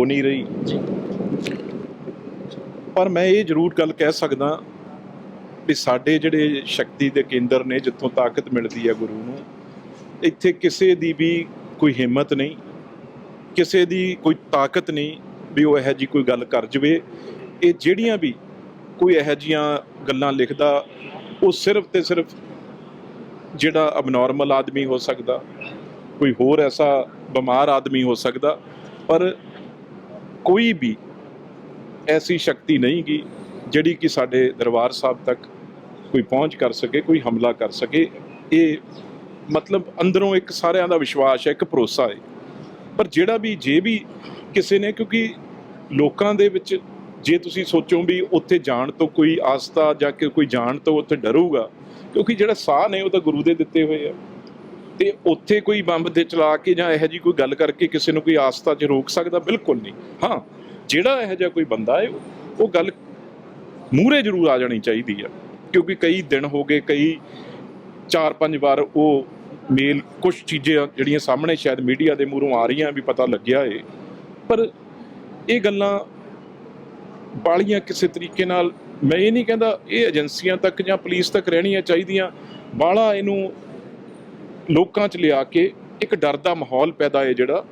ਹੋ ਨਹੀਂ ਰਹੀ। ਪਰ ਮੈਂ ਇਹ ਜ਼ਰੂਰ ਗੱਲ ਕਹਿ ਸਕਦਾ ਵੀ ਸਾਡੇ ਜਿਹੜੇ ਸ਼ਕਤੀ ਦੇ ਕੇਂਦਰ ਨੇ ਜਿੱਥੋਂ ਤਾਕਤ ਮਿਲਦੀ ਹੈ ਗੁਰੂ ਨੂੰ ਇੱਥੇ ਕਿਸੇ ਦੀ ਵੀ ਕੋਈ ਹਿੰਮਤ ਨਹੀਂ ਕਿਸੇ ਦੀ ਕੋਈ ਤਾਕਤ ਨਹੀਂ ਵੀ ਉਹ ਇਹੋ ਜੀ ਕੋਈ ਗੱਲ ਕਰ ਜਵੇ। ਇਹ ਜਿਹੜੀਆਂ ਵੀ ਕੋਈ ਇਹੋ ਜੀਆਂ ਗੱਲਾਂ ਲਿਖਦਾ ਉਹ ਸਿਰਫ ਤੇ ਸਿਰਫ ਜਿਹੜਾ ਅਬਨੋਰਮਲ ਆਦਮੀ ਹੋ ਸਕਦਾ ਕੋਈ ਹੋਰ ਐਸਾ ਬਿਮਾਰ ਆਦਮੀ ਹੋ ਸਕਦਾ ਪਰ ਕੋਈ ਵੀ ਐਸੀ ਸ਼ਕਤੀ ਨਹੀਂ ਗੀ ਜਿਹੜੀ ਕਿ ਸਾਡੇ ਦਰਬਾਰ ਸਾਹਿਬ ਤੱਕ ਕੋਈ ਪਹੁੰਚ ਕਰ ਸਕੇ, ਕੋਈ ਹਮਲਾ ਕਰ ਸਕੇ। ਇਹ ਮਤਲਬ ਅੰਦਰੋਂ ਇੱਕ ਸਾਰਿਆਂ ਦਾ ਵਿਸ਼ਵਾਸ ਹੈ, ਇੱਕ ਭਰੋਸਾ ਹੈ। ਪਰ ਜਿਹੜਾ ਵੀ, ਜੇ ਵੀ ਕਿਸੇ ਨੇ, ਕਿਉਂਕਿ ਲੋਕਾਂ ਦੇ ਵਿੱਚ ਜੇ ਤੁਸੀਂ ਸੋਚੋ ਵੀ ਉੱਥੇ ਜਾਣ ਤੋਂ ਕੋਈ ਆਸਤਾ ਜਾਂ ਕਿ ਕੋਈ ਜਾਣ ਤੋਂ ਉੱਥੇ ਡਰੂਗਾ, ਕਿਉਂਕਿ ਜਿਹੜਾ ਸਾਹ ਨੇ ਉਹ ਤਾਂ ਗੁਰੂ ਦੇ ਦਿੱਤੇ ਹੋਏ ਆ। ਤੇ ਉੱਥੇ ਕੋਈ ਬੰਬ ਦੇ ਚਲਾ ਕੇ ਜਾਂ ਇਹੋ ਜੀ ਕੋਈ ਗੱਲ ਕਰਕੇ ਕਿਸੇ ਨੂੰ ਕੋਈ ਆਸਤਾ 'ਚ ਰੋਕ ਸਕਦਾ? ਬਿਲਕੁਲ ਨਹੀਂ। ਹਾਂ, ਜਿਹੜਾ ਇਹੋ ਜਿਹਾ ਕੋਈ ਬੰਦਾ ਹੈ, ਉਹ ਗੱਲ ਮੂਹਰੇ ਜ਼ਰੂਰ ਆ ਜਾਣੀ ਚਾਹੀਦੀ ਆ। ਕਿਉਂਕਿ ਕਈ ਦਿਨ ਹੋ ਗਏ, ਕਈ ਚਾਰ ਪੰਜ ਵਾਰ ਉਹ ਮੇਲ ਕੁਝ ਚੀਜ਼ਾਂ ਜਿਹੜੀਆਂ ਸਾਹਮਣੇ ਸ਼ਾਇਦ ਮੀਡੀਆ ਦੇ ਮੂਹਰੋਂ ਆ ਰਹੀਆਂ ਵੀ ਪਤਾ ਲੱਗਿਆ ਏ। ਪਰ ਇਹ ਗੱਲਾਂ ਬਾਲੀਆਂ ਕਿਸੇ ਤਰੀਕੇ ਨਾਲ, ਮੈਂ ਇਹ ਨਹੀਂ ਕਹਿੰਦਾ ਇਹ ਏਜੰਸੀਆਂ ਤੱਕ ਜਾਂ ਪੁਲਿਸ ਤੱਕ ਰਹਿਣੀਆਂ ਚਾਹੀਦੀਆਂ। ਬਾਲਾ ਇਹਨੂੰ ਲੋਕਾਂ 'ਚ ਲਿਆ ਕੇ ਇੱਕ ਡਰ ਦਾ ਮਾਹੌਲ ਪੈਦਾ ਹੈ ਜਿਹੜਾ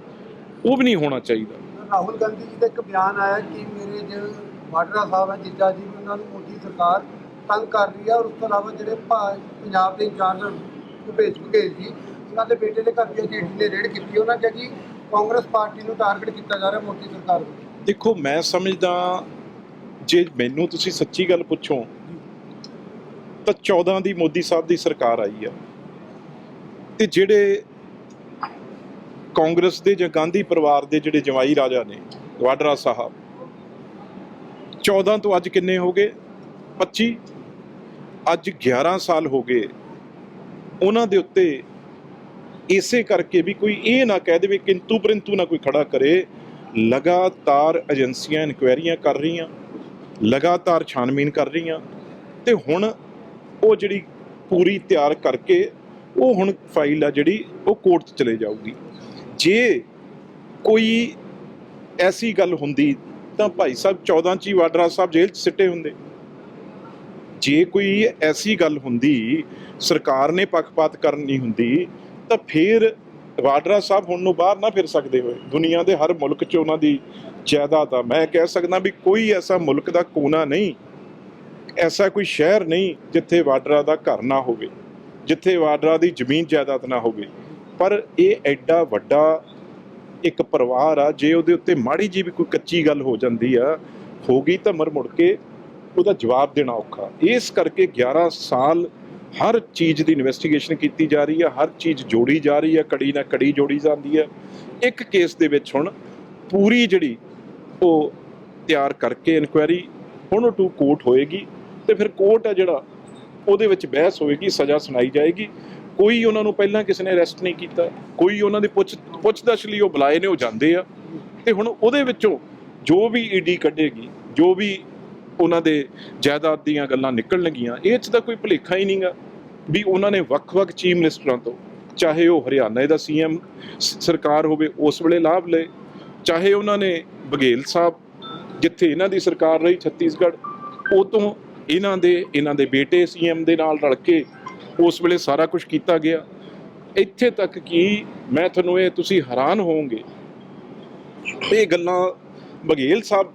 ਉਹ ਵੀ ਨਹੀਂ ਹੋਣਾ ਚਾਹੀਦਾ। ਰਾਹੁਲ ਗਾਂਧੀ ਜੀ ਦਾ ਇੱਕ ਬਿਆਨ ਆਇਆ ਕਿ ਮੇਰੇ ਜੋ ਵਾਡਰਾ ਸਾਹਿਬ ਹੈ ਜੀਜਾ ਜੀ ਉਹਨਾਂ ਨੂੰ ਮੋਦੀ ਸਰਕਾਰ ਤੰਗ ਕਰ ਰਹੀ ਹੈ ਔਰ ਉਸ ਤੋਂ ਇਲਾਵਾ ਜਿਹੜੇ ਪੰਜਾਬ ਦੇ ਇੰਚਾਰਜ ਭੁਪੇਸ਼ ਬਘੇਲ ਜੀ ਉਹਨਾਂ ਦੇ ਬੇਟੇ ਦੇ ਘਰ ਵੀ ਜੇਠੀ ਨੇ ਰੇਡ ਕੀਤੀ। ਉਹਨਾਂ ਕਿਹਾ ਕਿ ਕਾਂਗਰਸ ਪਾਰਟੀ ਨੂੰ ਟਾਰਗੇਟ ਕੀਤਾ ਜਾ ਰਿਹਾ ਮੋਦੀ ਸਰਕਾਰ ਵੱਲੋਂ ਦੇਖੋ ਮੈਂ ਸਮਝਦਾ ਜੇ ਮੈਨੂੰ ਤੁਸੀਂ ਸੱਚੀ ਗੱਲ ਪੁੱਛੋ ਤਾਂ 14 ਦੀ ਮੋਦੀ ਸਾਹਿਬ ਦੀ ਸਰਕਾਰ ਆਈ ਆ। ਤੇ ਜਿਹੜੇ ਕਾਂਗਰਸ ਦੇ ਜਾਂ ਗਾਂਧੀ ਪਰਿਵਾਰ ਦੇ ਜਿਹੜੇ ਜਵਾਈ ਰਾਜਾ ਨੇ ਵਾਡਰਾ ਸਾਹਿਬ 14 ਤੋਂ ਅੱਜ ਕਿੰਨੇ ਹੋ ਗਏ? 25 ਅੱਜ 11 ਸਾਲ ਹੋ ਗਏ। ਉਹਨਾਂ ਦੇ ਉੱਤੇ ਇਸੇ ਕਰਕੇ ਵੀ ਕੋਈ ਇਹ ਨਾ ਕਹਿ ਦੇਵੇ, ਕਿੰਤੂ ਪਰੰਤੂ ਨਾ ਕੋਈ ਖੜਾ ਕਰੇ, ਲਗਾਤਾਰ ਏਜੰਸੀਆਂ ਇਨਕੁਆਇਰੀਆਂ ਕਰ ਰਹੀਆਂ, ਲਗਾਤਾਰ ਛਾਨਬੀਨ ਕਰ ਰਹੀਆਂ। ਤੇ ਹੁਣ ਉਹ ਜਿਹੜੀ ਪੂਰੀ ਤਿਆਰ ਕਰਕੇ ਉਹ ਹੁਣ ਫਾਈਲ ਆ ਜਿਹੜੀ, ਉਹ ਕੋਰਟ 'ਚ ਚਲੇ ਜਾਊਗੀ। ਜੇ ਕੋਈ ਐਸੀ ਗੱਲ ਹੁੰਦੀ, ਤਾਂ ਭਾਈ ਸਾਹਿਬ 14 ਚ ਹੀ ਵਾਡਰਾ ਸਾਹਿਬ ਜੇਲ੍ਹ 'ਚ ਸਿੱਟੇ ਹੁੰਦੇ। ਜੇ ਕੋਈ ਐਸੀ ਗੱਲ ਹੁੰਦੀ, ਸਰਕਾਰ ਨੇ ਪੱਖਪਾਤ ਕਰਨੀ ਹੁੰਦੀ, ਤਾਂ ਫਿਰ ਵਾਡਰਾ ਸਾਹਿਬ ਹੁਣ ਨੂੰ ਬਾਹਰ ਨਾ ਫਿਰ ਸਕਦੇ ਹੋਏ। ਦੁਨੀਆ ਦੇ ਹਰ ਮੁਲਕ 'ਚ ਉਹਨਾਂ ਦੀ ਜਾਇਦਾਦ ਆ। ਮੈਂ ਕਹਿ ਸਕਦਾ ਵੀ ਕੋਈ ਐਸਾ ਮੁਲਕ ਦਾ ਕੋਨਾ ਨਹੀਂ, ਐਸਾ ਕੋਈ ਸ਼ਹਿਰ ਨਹੀਂ ਜਿੱਥੇ ਵਾਡਰਾ ਦਾ ਘਰ ਨਾ ਹੋਵੇ। ਜਿੱਥੇ ਵਾਡਰਾ ਦੀ ਜ਼ਮੀਨ ਜਾਇਦਾਦ ਨਾ ਹੋਵੇ। ਪਰ ਇਹ ਐਡਾ ਵੱਡਾ ਇੱਕ ਪਰਿਵਾਰ ਆ, ਜੇ ਉਹਦੇ ਉੱਤੇ ਮਾੜੀ ਜੀ ਵੀ ਕੋਈ ਕੱਚੀ ਗੱਲ ਹੋ ਜਾਂਦੀ ਆ, ਹੋ ਗਈ ਤਾਂ ਮਰ ਮੁੜ ਕੇ ਉਹਦਾ ਜਵਾਬ ਦੇਣਾ ਔਖਾ। ਇਸ ਕਰਕੇ 11 ਸਾਲ ਹਰ ਚੀਜ਼ ਦੀ ਇਨਵੈਸਟੀਗੇਸ਼ਨ ਕੀਤੀ ਜਾ ਰਹੀ ਹੈ ਹਰ ਚੀਜ਼ ਜੋੜੀ ਜਾ ਰਹੀ ਹੈ ਕੜੀ ਨਾਲ ਕੜੀ ਜੋੜੀ ਜਾਂਦੀ ਹੈ ਇੱਕ ਕੇਸ ਦੇ ਵਿੱਚ ਹੁਣ ਪੂਰੀ ਜਿਹੜੀ ਉਹ ਤਿਆਰ ਕਰਕੇ ਇਨਕੁਆਇਰੀ ਹੁਣ ਉਹ ਟੂ ਕੋਰਟ ਹੋਏਗੀ ਤੇ ਫਿਰ ਕੋਰਟ ਆ ਜਿਹੜਾ ਉਹਦੇ ਵਿੱਚ ਬਹਿਸ ਹੋਏਗੀ, ਸਜ਼ਾ ਸੁਣਾਈ ਜਾਏਗੀ। ਕੋਈ ਉਹਨਾਂ ਨੂੰ ਪਹਿਲਾਂ ਕਿਸੇ ਨੇ ਅਰੈਸਟ ਨਹੀਂ ਕੀਤਾ। ਕੋਈ ਉਹਨਾਂ ਦੀ ਪੁੱਛ ਪੁੱਛਦਛ ਲਈ ਉਹ ਬੁਲਾਏ ਨੇ, ਉਹ ਜਾਂਦੇ ਆ। ਤੇ ਹੁਣ ਉਹਦੇ ਵਿੱਚੋਂ ਜੋ ਵੀ ਈਡੀ ਕੱਢੇਗੀ, ਜੋ ਵੀ ਉਹਨਾਂ ਦੇ ਜਾਇਦਾਦ ਦੀਆਂ ਗੱਲਾਂ ਨਿਕਲਣਗੀਆਂ, ਇਹ 'ਚ ਤਾਂ ਕੋਈ ਭੁਲੇਖਾ ਹੀ ਨਹੀਂਗਾ ਵੀ ਉਹਨਾਂ ਨੇ ਵੱਖ-ਵੱਖ ਚੀਫ ਮਿਨਿਸਟਰਾਂ ਤੋਂ, ਚਾਹੇ ਉਹ ਹਰਿਆਣਾ ਦਾ ਸੀਐਮ ਸਰਕਾਰ ਹੋਵੇ, ਉਸ ਵੇਲੇ ਲਾਭ ਲਏ। ਚਾਹੇ ਉਹਨਾਂ ਨੇ ਬਘੇਲ ਸਾਹਿਬ, ਜਿੱਥੇ ਇਹਨਾਂ ਦੀ ਸਰਕਾਰ ਰਹੀ, ਛੱਤੀਸਗੜ੍ਹ, ਉਹ ਤੋਂ ਇਹਨਾਂ ਦੇ ਇਹਨਾਂ ਦੇ ਬੇਟੇ ਸੀਐਮ ਦੇ ਨਾਲ ਰਲ ਕੇ ਉਸ ਵੇਲੇ ਸਾਰਾ ਕੁਝ ਕੀਤਾ ਗਿਆ। ਇੱਥੇ ਤੱਕ ਕਿ ਮੈਂ ਤੁਹਾਨੂੰ ਇਹ, ਤੁਸੀਂ ਹੈਰਾਨ ਹੋਵੋਗੇ, ਇਹ ਗੱਲਾਂ ਬਘੇਲ ਸਾਹਿਬ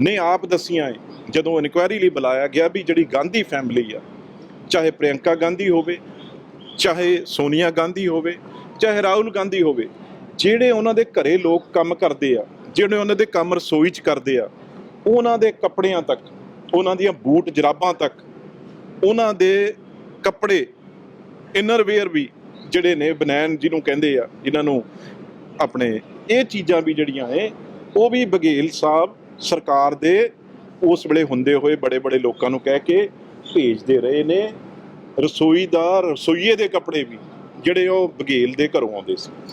ਨੇ ਆਪ ਦੱਸੀਆਂ ਏ, ਜਦੋਂ ਇਨਕੁਆਇਰੀ ਲਈ ਬੁਲਾਇਆ ਗਿਆ ਵੀ ਜਿਹੜੀ ਗਾਂਧੀ ਫੈਮਿਲੀ ਆ, ਚਾਹੇ ਪ੍ਰਿਯੰਕਾ ਗਾਂਧੀ ਹੋਵੇ, ਚਾਹੇ ਸੋਨੀਆ ਗਾਂਧੀ ਹੋਵੇ, ਚਾਹੇ ਰਾਹੁਲ ਗਾਂਧੀ ਹੋਵੇ, ਜਿਹੜੇ ਉਹਨਾਂ ਦੇ ਘਰੇ ਲੋਕ ਕੰਮ ਕਰਦੇ ਆ, ਜਿਹੜੇ ਉਹਨਾਂ ਦੇ ਕੰਮ ਰਸੋਈ 'ਚ ਕਰਦੇ ਆ, ਉਹਨਾਂ ਦੇ ਕੱਪੜਿਆਂ ਤੱਕ ਉਹਨਾਂ ਦੀਆਂ ਬੂਟ ਜਰਾਬਾਂ ਤੱਕ, ਉਹਨਾਂ ਦੇ ਕੱਪੜੇ ਇਨਰ ਵੇਅਰ ਵੀ ਜਿਹੜੇ ਨੇ ਬਨੈਨ ਜਿਹਨੂੰ ਕਹਿੰਦੇ ਆ, ਜਿਨ੍ਹਾਂ ਨੂੰ ਆਪਣੇ ਇਹ ਚੀਜ਼ਾਂ ਵੀ ਜਿਹੜੀਆਂ ਨੇ, ਉਹ ਵੀ ਬਘੇਲ ਸਾਹਿਬ ਸਰਕਾਰ ਦੇ ਉਸ ਵੇਲੇ ਹੁੰਦੇ ਹੋਏ ਬੜੇ ਬੜੇ ਲੋਕਾਂ ਨੂੰ ਕਹਿ ਕੇ ਭੇਜਦੇ ਰਹੇ ਨੇ। ਰਸੋਈ ਦਾ, ਰਸੋਈਏ ਦੇ ਕੱਪੜੇ ਵੀ, ਜਿਹੜੇ ਉਹ ਬਘੇਲ ਦੇ ਘਰੋਂ ਆਉਂਦੇ ਸੀ।